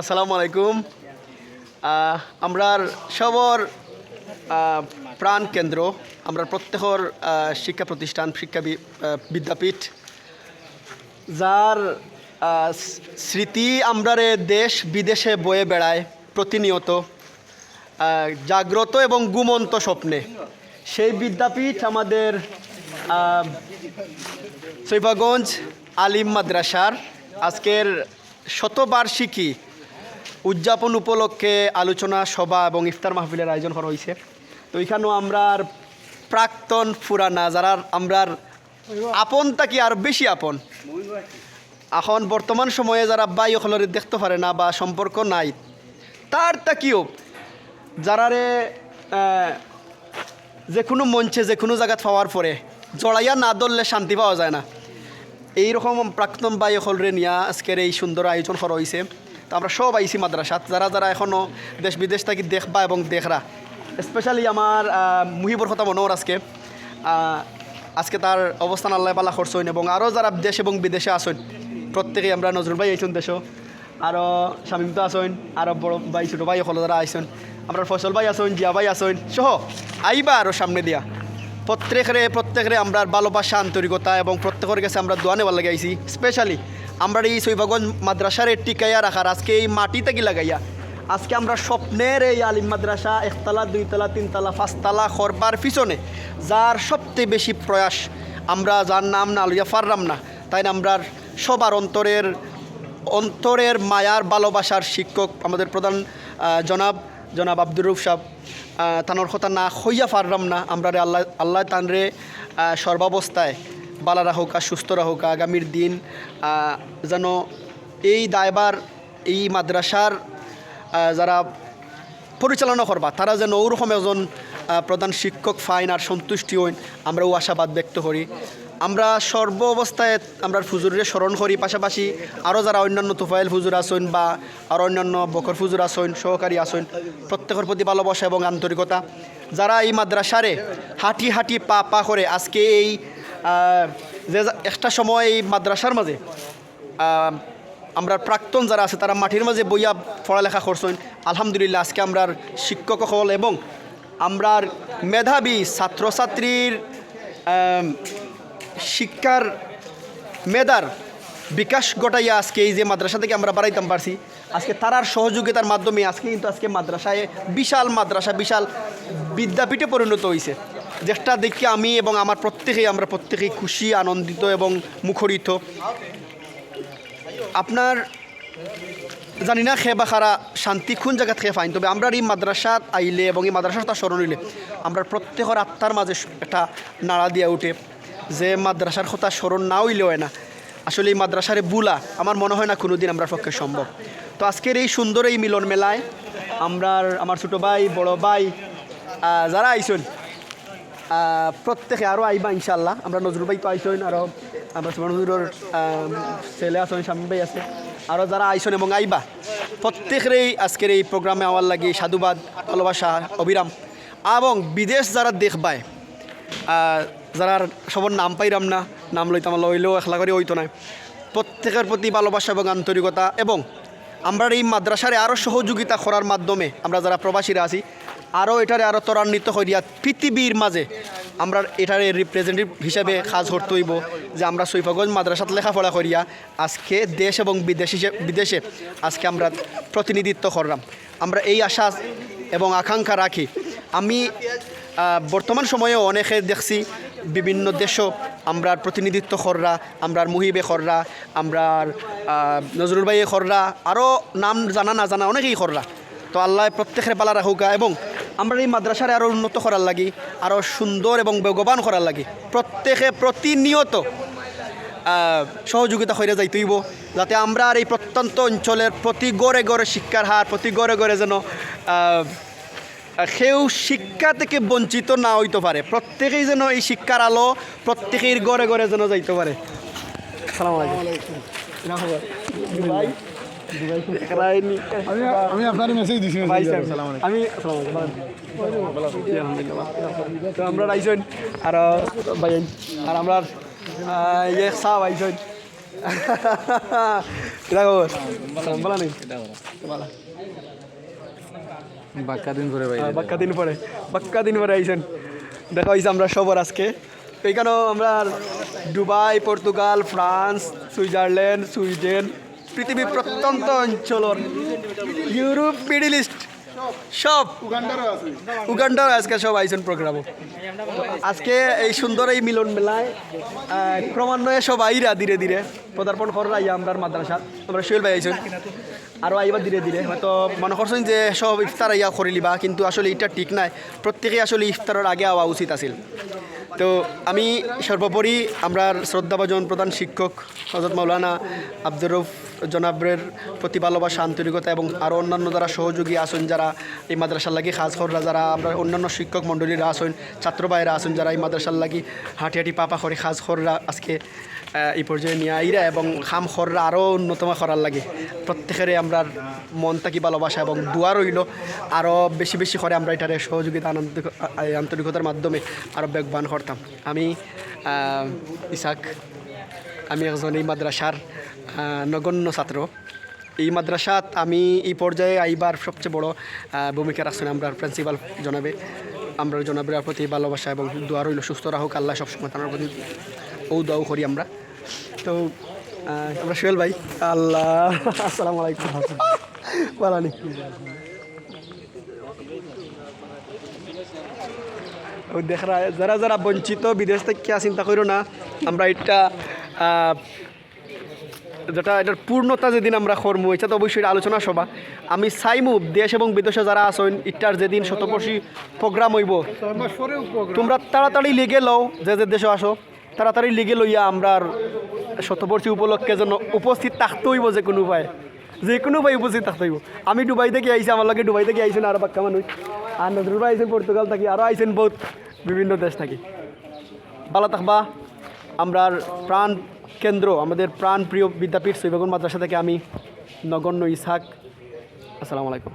আসসালামু আলাইকুম। আমরার সবর প্রাণ কেন্দ্র, আমরা প্রত্যেকর শিক্ষা প্রতিষ্ঠান, শিক্ষা বিদ্যাপীঠ, যার স্মৃতি আমরারে দেশ বিদেশে বয়ে বেড়ায় প্রতিনিয়ত জাগ্রত এবং গুমন্ত স্বপ্নে। সেই বিদ্যাপীঠ আমাদের সৈফাগঞ্জ আলিম মাদ্রাসার আজকের শতবার্ষিকী উদযাপন উপলক্ষে আলোচনা, সভা এবং ইফতার মাহফিলের আয়োজন করা হয়েছে। তো এখানেও আমরার প্রাক্তন ফুরানা, যারা আমরার আপন তাকি আর বেশি আপন। এখন বর্তমান সময়ে যারা বাই হলরে দেখতে পারে না বা সম্পর্ক নাই, তার তাকিও যারারে যে কোনো মঞ্চে যে কোনো জায়গাত পাওয়ার পরে জড়াইয়া না ধরলে শান্তি পাওয়া যায় না। এইরকম প্রাক্তন বাই হলরে নিয়ে আজকের এই সুন্দর আয়োজন করা হয়েছে। তো আমরা সব আইসি মাদ্রাসাত, যারা যারা এখনও দেশ বিদেশ থেকে দেখবা এবং দেখরা। স্পেশালি আমার মুহিবর কথা মনোহর আজকে। আজকে তার অবস্থান আল্লাহ পালা করছেন এবং আরও যারা দেশ এবং বিদেশে আসেন প্রত্যেকেই আমরা নজরুল ভাই আইসুন দেশ। আরও শামিম তো আসেন আরও বড় ভাই, ছোটো ভাই হল যারা আইসেন আমরা ফসল ভাই আসেন জিয়া ভাই আসেন সহ, আইবা আরও সামনে দিয়া। প্রত্যেকেরে প্রত্যেকেরে আমরা ভালোবাসা, আন্তরিকতা এবং প্রত্যেকের কাছে আমরা দোয়া নেওয়ার লাগে আইছি স্পেশালি আমরা এই সৈবাগঞ্জ মাদ্রাসার টিকাইয়া রাখার আজকে এই মাটি থেকে লাগাইয়া? আজকে আমরা স্বপ্নের এই আলিম মাদ্রাসা, একতলা, দুইতলা, তিনতলা, পাঁচতলা খরবার পিছনে, যার সবচেয়ে বেশি প্রয়াস আমরা যার নাম না লইয়া পারলাম না, তাই না আমরা সবার অন্তরের অন্তরের মায়ার ভালোবাসার শিক্ষক আমাদের প্রধান জনাব জনাব আব্দুর রুফ সাহ তানোর কথা না হইয়া পারলাম না আমরা আল্লাহ আল্লাহ তানরে সর্বাবস্থায় বালা রাহুক আর সুস্থ রাহুক আগামীর দিন যেন এই দায়বার এই মাদ্রাসার যারা পরিচালনা করবা, তারা যেন ওরকম একজন প্রধান শিক্ষক ফাইন আর সন্তুষ্টি হইন, আমরাও আশাবাদ ব্যক্ত করি। আমরা সর্ব অবস্থায় আমরা ফুজুরের স্মরণ করি, পাশাপাশি আরও যারা অন্যান্য তুফাইল ফুজুর আসন বা আরও অন্যান্য বকর ফুজুর আসেন সহকারী আসেন প্রত্যেকের প্রতি ভালোবাসা এবং আন্তরিকতা। যারা এই মাদ্রাসারে হাঁটি হাঁটি পা পা করে আজকে এই যে একটা সময় মাদ্রাসার মাঝে আমরা প্রাক্তন যারা আছে, তারা মাটির মাঝে বইয়া পড়ালেখা করছেন। আলহামদুলিল্লাহ, আজকে আমরার শিক্ষক হল এবং আমরার মেধাবী ছাত্রছাত্রীর শিক্ষার মেধার বিকাশ ঘটাইয়া আজকে এই যে মাদ্রাসা থেকে আমরা বাড়াইতাম পারছি। আজকে তারার সহযোগিতার মাধ্যমে আজকে কিন্তু আজকে মাদ্রাসায় বিশাল মাদ্রাসা, বিশাল বিদ্যাপীঠে পরিণত হয়েছে যেটা দেখে আমি এবং আমার প্রত্যেকেই, আমরা প্রত্যেকেই খুশি, আনন্দিত এবং মুখরিত। আপনার জানি না খে বা খারা শান্তি কোন জায়গাত খে ফাইন তবে আমরা এই মাদ্রাসাত আইলে এবং এই মাদ্রাসার তার স্মরণ হইলে, আমরা প্রত্যেকের আত্মার মাঝে একটা নাড়া দিয়া উঠে, যে মাদ্রাসার কথা স্মরণ না হইলে হয় না। আসলে এই মাদ্রাসারে বুলা, আমার মনে হয় না কোনো দিন আমরা পক্ষে সম্ভব। তো আজকের এই সুন্দর এই মিলন মেলায় আমরা আমার ছোটো ভাই, বড় ভাই যারা আইসন প্রত্যেকে আরও আইবা ইনশাল্লাহ আমরা নজরুল ভাই তো আইসন আরও আমরা সুমান ছেলে আছেন স্বামী ভাই আছে। আরও যারা আইসন এবং আইবা, প্রত্যেকেরই আজকের এই প্রোগ্রামে আমার লাগে সাধুবাদ, ভালোবাসা, অবিরাম। এবং বিদেশ যারা দেখবায় যারা সবার নাম পাইরাম না, নাম লইতাম লইলেও একলা করে হইতো না। প্রত্যেকের প্রতি ভালোবাসা এবং আন্তরিকতা এবং আমরা এই মাদ্রাসারে আরও সহযোগিতা করার মাধ্যমে আমরা যারা প্রবাসীরা আছি আরও এটারে আরও ত্বরান্বিত করিয়া পৃথিবীর মাঝে আমরা এটারে রিপ্রেজেন্টেটিভ হিসাবে কাজ করতে হইব যে আমরা সৈফগঞ্জ মাদ্রাসাত লেখাপড়া করিয়া আজকে দেশ এবং বিদেশ বিদেশে আজকে আমরা প্রতিনিধিত্ব করলাম। আমরা এই আশা এবং আকাঙ্ক্ষা রাখি। আমি বর্তমান সময়েও অনেকে দেখছি বিভিন্ন দেশও আমরা প্রতিনিধিত্ব কররা, আমরার মুহিবে খররা আমরার নজরুল ভাইয়ে কররা, আরও নাম জানা না জানা অনেকেই কররা। তো আল্লাহ প্রত্যেকের পালা রাখুকা এবং আমরা এই মাদ্রাসারে আরও উন্নত করার লাগি আরও সুন্দর এবং বেগবান করার লাগি। প্রত্যেকে প্রতিনিয়ত সহযোগিতা করে যাইতেইব যাতে আমরা আর এই প্রত্যন্ত অঞ্চলের প্রতি গড়ে গড়ে শিক্ষার হার প্রতি গড়ে গড়ে যেন সেও শিক্ষা থেকে বঞ্চিত না হইতে পারে। প্রত্যেকেই যেন এই শিক্ষার আলো প্রত্যেকের ঘরে ঘরে যেন যাইতে পারে। সালাম আলাইকুম। ভাই ভাই আমি আমি আপনার মেসেজ দিছি ভাই আমি আসসালামু আলাইকুম। জি, আলহামদুলিল্লাহ তো আমরা আইসন আর ভাই আর আমরা ইয়ে সাহ আইসন কিতা খবর? বলা নেই? বলা বাক্কা দিন পরে ভাই বাক্কা দিন পরে। বাক্কা দিন পরে আইছেন। দেখা হয়েছে আমরা সবার আজকে। তো এইখানেও আমরা Dubai Portugal France Switzerland Sweden পৃথিবীর প্রত্যন্ত অঞ্চলের ইউরোপ, মিডিল ইস্ট, সব। উগান্ডার আজকে সব আইসেন প্রোগ্রামও আজকে এই সুন্দর এই মিলন মেলায় ক্রমান্বয়ে সব আইরা ধীরে ধীরে পদার্পণ করার আইয়া আমরা মাদ্রাসা। আমরা সোহেল ভাই আইসেন আরও আইবা ধীরে ধীরে। হয়তো মনে করছেন যে সব ইফতার আইয়া করে লিবা, কিন্তু আসলে এটা ঠিক নাই। প্রত্যেকেই আসলে ইফতারের আগে আওয়া উচিত আছিল। তো আমি সর্বোপরি আমরা শ্রদ্ধাভাজন প্রধান শিক্ষক হজরত মৌলানা আব্দুর রউফ জনাবরের প্রতি ভালোবাসা, আন্তরিকতা এবং আরও অন্যান্য যারা সহযোগী আসেন যারা এই মাদ্রাসার লাগি খাস খররা যারা আমরা অন্যান্য শিক্ষক মণ্ডলীরা আসেন ছাত্র ভাইরা আসেন যারা এই মাদ্রাসার লাগি হাঁটি হাঁটি পাপা করে খাস খররা আজকে এই পর্যায়ে নিয়ে আইরা এবং খাম খররা আরও অন্যতম করার লাগে। প্রত্যেকেরে আমরা মন থাকি ভালোবাসা এবং দোয়া রইল। আরও বেশি বেশি করে আমরা এটারে সহযোগিতা, আনন্দ আন্তরিকতার মাধ্যমে আরও বেগবান করতাম। আমি ইসাক আমি একজন এই মাদ্রাসার নগণ্য ছাত্র। এই মাদ্রাসাত আমি এই পর্যায়ে আইবার সবচেয়ে বড় ভূমিকা রাখছেন আমরা প্রিন্সিপাল জনাবে। আমরা জনাবের প্রতি ভালোবাসা এবং দোয়া রইল, সুস্থ রাহুক আল্লাহ সবসময় তার প্রতি ও দোয়াও করি আমরা। তো আমরা সোহেল ভাই, আল্লাহ, আসসালামু আলাইকুম। ভালো দেখরা যারা যারা বঞ্চিত বিদেশ থেকে চিন্তা করো না, আমরা এটা যেটা এটার পূর্ণতা যেদিন আমরা করমু, এটা তো অবশ্যই আলোচনা সভা। আমি চাইমু দেশ এবং বিদেশে যারা আছেন, ইটার যেদিন শতবর্ষী প্রোগ্রাম হইব, তোমরা তাড়াতাড়ি লিগে লও, যে যে দেশে আসো, তাড়াতাড়ি লিগে লইয়া আমরা শতবর্ষী উপলক্ষে যেন উপস্থিত থাকতে হইব যে কোনো উপায়। যে কোনো উপায় উপস্থিত থাকতে হইব। আমি ডুবাই থেকে আইছি, আমার লগে ডুবাই থেকে আইছেন আর বাক্কা মানুষ। আর নজরুল ভাই আইছেন পর্তুগাল থাকি আরও আইছেন বহুত বিভিন্ন দেশ থাকি ভালো থাকবা। আমরার প্রাণ কেন্দ্র, আমাদের প্রাণ প্রিয় বিদ্যাপীঠ সৈবগুন মাদ্রাসা থেকে আমি নগণ্য ইসাক আসসালামু আলাইকুম।